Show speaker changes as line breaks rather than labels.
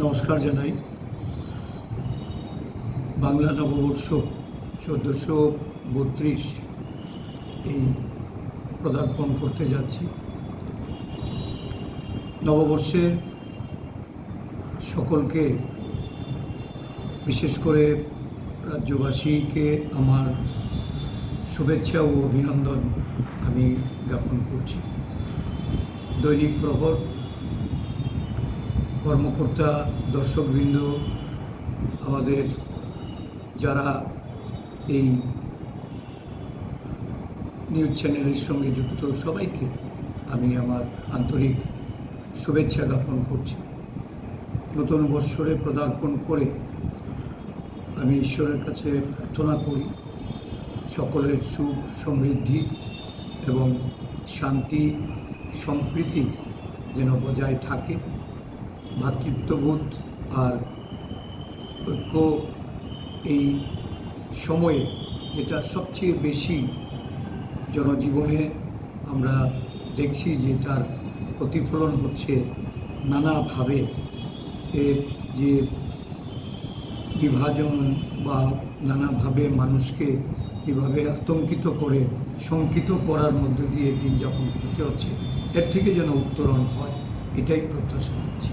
নমস্কার জানাই। বাংলা নববর্ষ চোদ্দোশো বত্রিশ এই পদার্পণ করতে যাচ্ছি। নববর্ষে সকলকে, বিশেষ করে রাজ্যবাসীকে আমার শুভেচ্ছা ও অভিনন্দন আমি জ্ঞাপন করছি। দৈনিক প্রহর কর্মকর্তা, দর্শকবৃন্দ, আমাদের যারা এই নিউজ চ্যানেলের সঙ্গে যুক্ত, সবাইকে আমি আমার আন্তরিক শুভেচ্ছা জ্ঞাপন করছি। নতুন বৎসরে পদার্পণ করে আমি ঈশ্বরের কাছে প্রার্থনা করি, সকলের সুখ সমৃদ্ধি এবং শান্তি, সম্প্রীতি যেন বজায় থাকে। ভ্রাতৃত্ববোধ আর ঐক্য এই সময়ে যেটা সবচেয়ে বেশি জনজীবনে আমরা দেখছি যে তার প্রতিফলন হচ্ছে নানাভাবে। এর যে বিভাজন বা নানাভাবে মানুষকে কীভাবে আতঙ্কিত করে, শঙ্কিত করার মধ্য দিয়ে দিন যাপন করতে হচ্ছে, এর থেকে যেন উত্তরণ হয়, এটাই প্রত্যাশা করছি।